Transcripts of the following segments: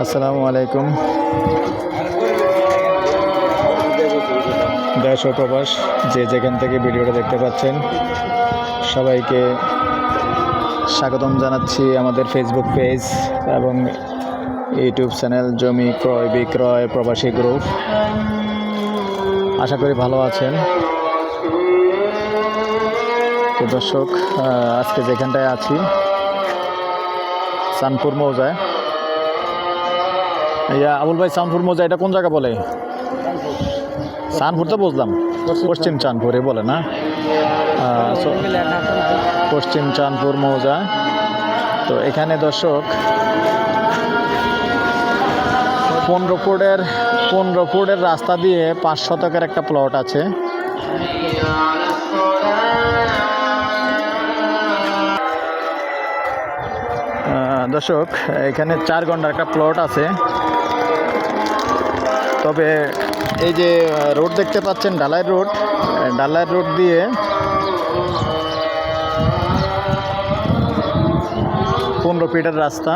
আসসালামু আলাইকুম। দেশ ও প্রবাস, যে যেখান থেকে ভিডিওটা দেখতে পাচ্ছেন, সবাইকে স্বাগতম জানাচ্ছি আমাদের ফেসবুক পেজ এবং ইউটিউব চ্যানেল জমি ক্রয়, বিক্রয়, প্রবাসী গ্রুপ আশা করি ভালো আছেন। দর্শক আজকে যেখানটায় আছি সানপুর মৌজায় ইয়া, আবুল ভাই, সানপুর মৌজা, এটা কোন জায়গা বলে? সানপুর তো বুঝলাম। পশ্চিম চাঁদপুরে বলে না? পশ্চিম চাঁদপুর মৌজা। তো এখানে দর্শক, পনেরো ফুটের পনেরো ফুটের রাস্তা দিয়ে পাঁচ শতকের একটা প্লট আছে। দর্শক, এখানে চার ঘণ্টার একটা প্লট আছে। তবে এই যে রোড দেখতে পাচ্ছেন, ডালাই রোড ডালাই রোড দিয়ে পনেরো ফিটের রাস্তা।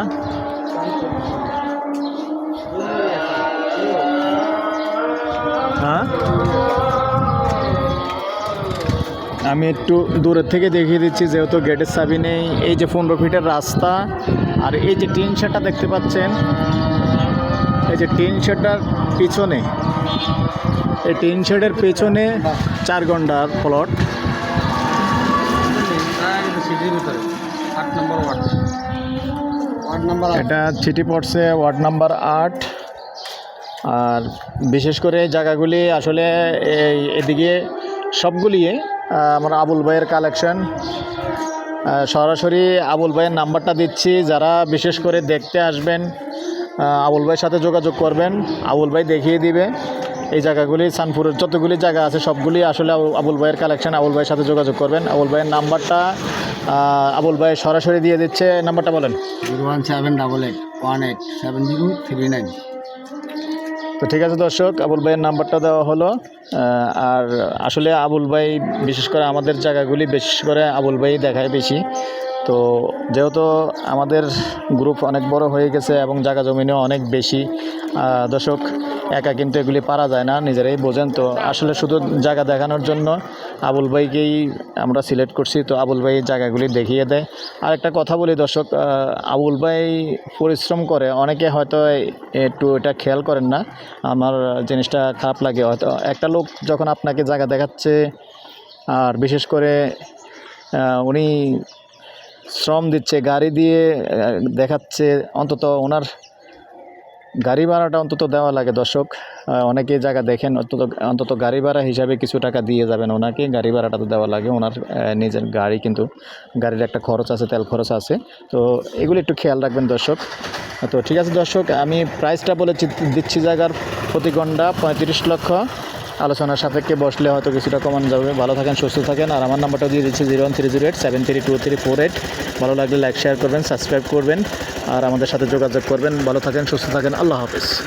আমি একটু দূরের থেকে দেখিয়ে দিচ্ছি, যেহেতু গেটের চাবি নেই। এই যে পনেরো ফিটের রাস্তা, আর এই যে টিন শেডটা দেখতে পাচ্ছেন, এই যে টিন শেডটার পিছনে, এই টিন শেডের পেছনে চার ঘণ্টার প্লট। এটা চিঠি পড়ছে ওয়ার্ড নাম্বার আট। আর বিশেষ করে জায়গাগুলি আসলে এই এদিকে সবগুলি আমার আবুল ভাইয়ের কালেকশন সরাসরি আবুল ভাইয়ের নাম্বারটা দিচ্ছি, যারা বিশেষ করে দেখতে আসবেন আবুল ভাইয়ের সাথে যোগাযোগ করবেন, আবুল ভাই দেখিয়ে দিবে। এই জায়গাগুলি, সানপুরের যতগুলি জায়গা আছে, সবগুলি আসলে আবু- আবুল ভাইয়ের কালেকশন আবুল ভাইয়ের সাথে যোগাযোগ করবেন। আবুল ভাইয়ের নাম্বারটা আবুল ভাই সরাসরি দিয়ে দিচ্ছে। নাম্বারটা বলেন। Zero one seven double eight one eight seven zero three nine. তো ঠিক আছে দর্শক, আবুল ভাইয়ের নাম্বারটা দেওয়া হলো। আর আসলে আবুল ভাই, বিশেষ করে আমাদের জায়গাগুলি, বিশেষ করে আবুল ভাই দেখায় বেশি। তো যেহেতু আমাদের গ্রুপ অনেক বড় হয়ে গেছে এবং জায়গা জমিনও অনেক বেশি দর্শক একা কিন্তু এগুলি পারা যায় না, নিজেরাই বোঝেন। তো আসলে শুধু জায়গা দেখানোর জন্য আবুল ভাইকেই আমরা সিলেক্ট করছি। তো আবুল ভাই জায়গাগুলি দেখিয়ে দেয়। আর একটা কথা বলি দর্শক আবুল ভাই পরিশ্রম করে। অনেকে হয়তো একটু এটা খেয়াল করেন না, আমার জিনিসটা খারাপ লাগে। হয়তো একটা লোক যখন আপনাকে জায়গা দেখাচ্ছে, আর বিশেষ করে উনি শ্রম দিচ্ছে, গাড়ি দিয়ে দেখাচ্ছে, অন্তত ওনার গাড়ি ভাড়াটা অন্তত দেওয়া লাগে, দর্শক। অনেকে জায়গা দেখেন, অন্তত অন্তত গাড়ি ভাড়া হিসাবে কিছু টাকা দিয়ে যাবেন ওনাকে, গাড়ি ভাড়াটা তো দেওয়া লাগে। ওনার নিজের গাড়ি কিন্তু, গাড়ির একটা খরচ আছে, তেল খরচ আছে। তো এগুলো একটু খেয়াল রাখবেন, দর্শক। তো ঠিক আছে, দর্শক, আমি প্রাইসটা বলে দিচ্ছি জায়গার প্রতি ঘণ্টা পঁয়ত্রিশ লক্ষ। আলোচনার সাপেক্ষে বসলে হয়তো কিছুটা কমানো যাবে। ভালো থাকেন, সুস্থ থাকেন। আর আমার নাম্বারটা দিয়ে দিচ্ছি zero one three zero eight, seven three two three four eight. ভালো লাগলে লাইক, শেয়ার করবেন, সাবস্ক্রাইব করবেন। আর আমাদের সাথে যোগাযোগ করবেন। ভালো থাকেন, সুস্থ থাকেন। আল্লাহ হাফিজ।